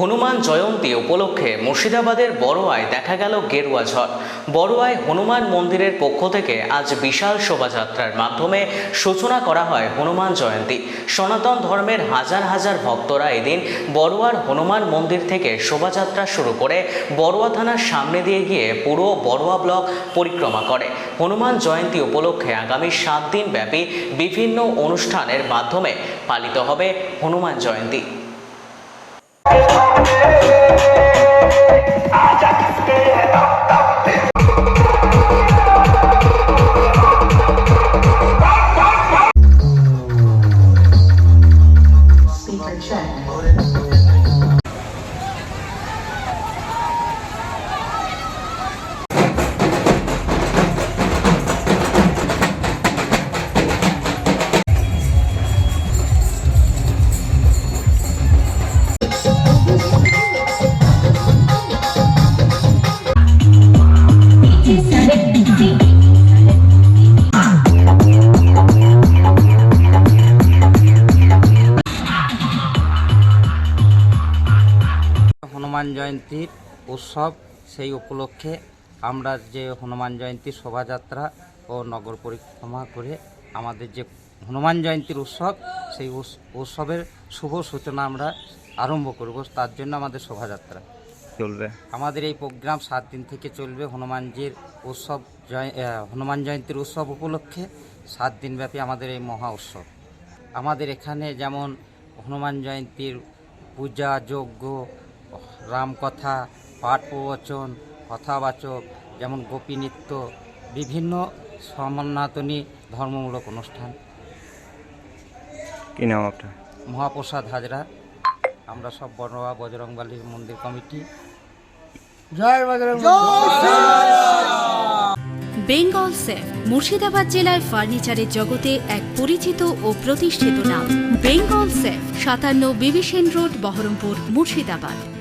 হনুমান জয়ন্তী উপলক্ষে মুর্শিদাবাদের বড়োয়ায় দেখা গেল গেরুয়া ঝড়। বড়োয়ায় হনুমান মন্দিরের পক্ষ থেকে আজ বিশাল শোভাযাত্রার মাধ্যমে সূচনা করা হয় হনুমান জয়ন্তী। সনাতন ধর্মের হাজার হাজার ভক্তরা এদিন বড়োয়ার হনুমান মন্দির থেকে শোভাযাত্রা শুরু করে বড়োয়া থানার সামনে দিয়ে গিয়ে পুরো বড়োয়া ব্লক পরিক্রমা করে। হনুমান জয়ন্তী উপলক্ষে আগামী সাত দিন ব্যাপী বিভিন্ন অনুষ্ঠানের মাধ্যমে পালিত হবে হনুমান জয়ন্তী। হনুমান জয়ন্তীর উৎসব সেই উপলক্ষে আমরা যে হনুমান জয়ন্তী শোভাযাত্রা ও নগর পরিক্রমা করে আমাদের যে হনুমান জয়ন্তীর উৎসব সেই উৎস- উৎসবের শুভ সূচনা আমরা আরম্ভ করব তার জন্য আমাদের শোভাযাত্রা। চলবে। আমাদের এই প্রোগ্রাম সাত দিন থেকে চলবে হনুমানজির উৎসব জয় হনুমান জয়ন্তীর উৎসব উপলক্ষে সাত দিনব্যাপী আমাদের এই মহা উৎসব। আমাদের এখানে যেমন হনুমান জয়ন্তীর পূজা যজ্ঞ রামকথা পাঠ প্রবচন কথাবাচক যেমন গোপী নৃত্য বিভিন্ন সমান্নাতনী ধর্মমূলক অনুষ্ঠান। কি নাম আপনার? মহাপ্রসাদ হাজরা। আমরা সব বর্ণবা বজরংবালির মন্দির কমিটি। বেঙ্গল সেফ মুর্শিদাবাদ জেলায় ফার্নিচারের জগতে এক পরিচিত ও প্রতিষ্ঠিত নাম। বেঙ্গল সেফ সাতান্ন বিবিসেন রোড বহরমপুর মুর্শিদাবাদ।